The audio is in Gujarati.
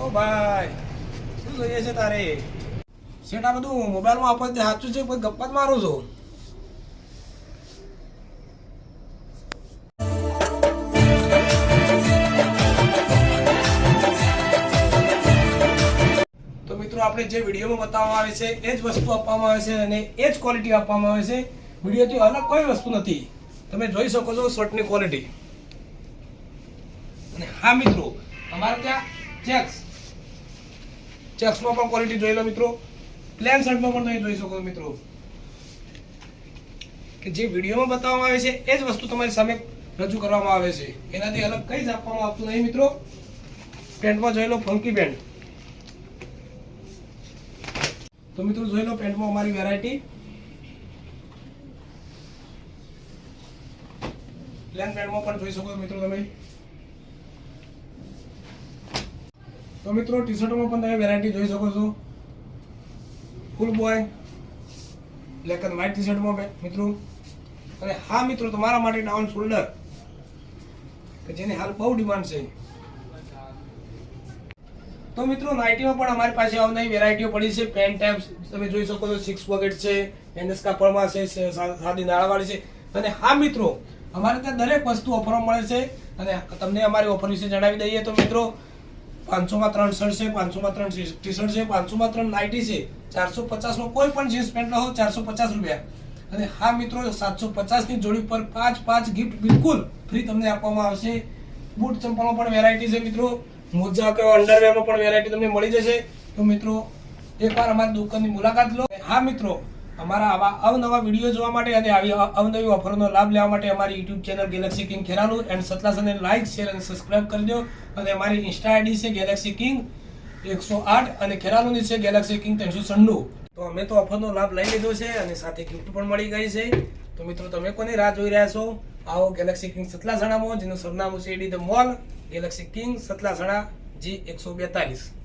ઓ ભાઈ, શું જોઈએ છે તારે? શેઠ બધું મોબાઈલમાં આપણને સાચું છે કોઈ ગપ્પા જ મારો છો? તો મિત્રો, આપણે જે વિડીયોમાં બતાવવામાં આવે છે, એ જ વસ્તુ આપવામાં આવે છે અને એ જ ક્વોલિટી આપવામાં આવે છે. વિડીયોથી અલગ કોઈ વસ્તુ નથી. તમે જોઈ શકો છો શર્ટની ક્વોલિટી અને હા મિત્રો અમારે ત્યાં ચેક્સ ચેક્સમાં પણ ક્વોલિટી જોઈ લો મિત્રો. પ્લેન શર્ટમાં પણ તમે જોઈ શકો મિત્રો. કે જે વિડીયોમાં બતાવવામાં આવે છે, એ જ વસ્તુ તમારી સામે રજૂ કરવામાં આવે છે. એનાથી અલગ કંઈ જ આપવામાં આવતું નહીં મિત્રો. પેન્ટમાં જોઈ લો ફંકી પેન્ટ તો મિત્રો જોઈ લો પેન્ટમાં અમારી વેરાયટી પ્લેન પેન્ટમાં પણ જોઈ શકો મિત્રો તમે. તો મિત્રો ટી શર્ટમાં પણ તમે વેરાયટી જોઈ શકો છો. ફૂલ boy black and white T શર્ટમાં મિત્રો. અને હા, મિત્રો તમારા માટે ડાઉન શોલ્ડર કે જેની હાલ બહુ ડિમાન્ડ છે. તો મિત્રો નાઇટીમાં પણ અમારી પાસે આવનારી વેરાયટીઓ પડી છે. પેન ટાઈપ તમે જોઈ શકો છો સિક્સ પોકેટ છે એનએસ કાપડમાં છે સાદી નાળાવાળી છે. અને હા, મિત્રો, અમારે ત્યાં દરેક વસ્તુ ઓફરમાં મળે છે. અને તમને અમારી ઓફર વિશે જણાવી દઈએ તો, મિત્રો પાંચસોમાં ત્રણ શર્ટ છે પાંચસોમાં ત્રણ ટી શર્ટ છે પાંચસોમાં ત્રણ નાઇટી છે, ચારસો પચાસમાં કોઈ પણ જીન્સ પેન્ટ લો ચારસો પચાસ રૂપિયા. અને હા મિત્રો, સાતસો પચાસની જોડી પર પાંચ પાંચ ગિફ્ટ બિલકુલ ફ્રી તમને આપવામાં આવશે. બૂટ ચંપલમાં પણ વેરાયટી છે મિત્રો. મોજા કે અંડરવેરમાં પણ વેરાયટી તમને મળી જશે. તો મિત્રો, એકવાર અમારી દુકાનની મુલાકાત લો. હા મિત્રો અમારા આવા અવનવા વીડિયો જોવા માટે અને આવી અવનવી ઓફરનો લાભ લેવા માટે અમારી YouTube channel Galaxy King Kheralu and સતલાસને like share અને સબસ્ક્રાઇબ કરી દો. અને અમારી ઇન્સ્ટા આઈડી છે ગેલેક્સી કિંગ એકસો આઠ અને ખેરાલુની છે ગેલેક્સી કિંગ ત્રણસો છન્નું. તો અમે તો ઓફરનો લાભ લઈ લીધો છે અને સાથે ગિફ્ટ પણ મળી ગઈ છે. તો મિત્રો, તમે કોની રાહ જોઈ રહ્યા છો? આવો ગેલેક્સી કિંગ સતલાસણામાં, જેનું સરનામું છે એડી the mall Galaxy King Satlasana G એકસો બેતાલીસ.